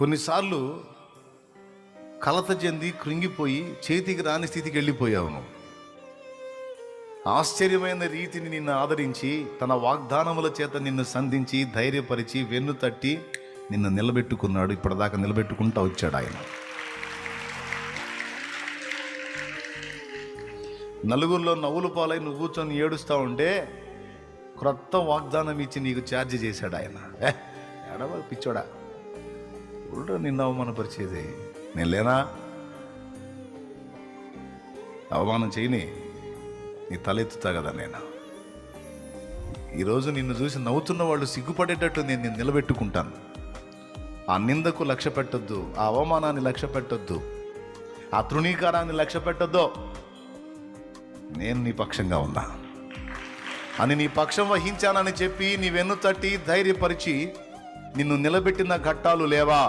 కొన్నిసార్లు కలత చెంది కృంగిపోయి చేతికి రాని స్థితికి వెళ్ళిపోయావు నువ్వు. ఆశ్చర్యమైన రీతిని నిన్ను ఆదరించి తన వాగ్దానముల చేత నిన్ను సంధించి ధైర్యపరిచి వెన్ను తట్టి నిన్ను నిలబెట్టుకున్నాడు. ఇప్పటిదాకా నిలబెట్టుకుంటా వచ్చాడు ఆయన. నలుగురిలో నవ్వులు పాలై నువ్వు కూర్చొని ఏడుస్తూ ఉంటే క్రొత్త వాగ్దానం ఇచ్చి నీకు ఛార్జ్ చేశాడు ఆయన. ఏ ఎడవ పిచ్చోడా? ఎవడో నిన్ను అవమానపరిచేది? నేను లేనా? అవమానం చేయని నీ తలెత్తుతా కదా నేను. ఈరోజు నిన్ను చూసి నవ్వుతున్న వాళ్ళు సిగ్గుపడేటట్టు నేను నిన్ను నిలబెట్టుకుంటాను. ఆ నిందకు లక్ష్య పెట్టొద్దు ఆ అవమానాన్ని లక్ష్య పెట్టొద్దు ఆ తృణీకారాన్ని లక్ష్య పెట్టొద్దు. నేను నీ పక్షంగా ఉన్నా. అని నీ పక్షం వహించానని చెప్పి నీ వెన్ను తట్టి ధైర్యపరిచి నిన్ను నిలబెట్టిన ఘట్టాలు లేవా?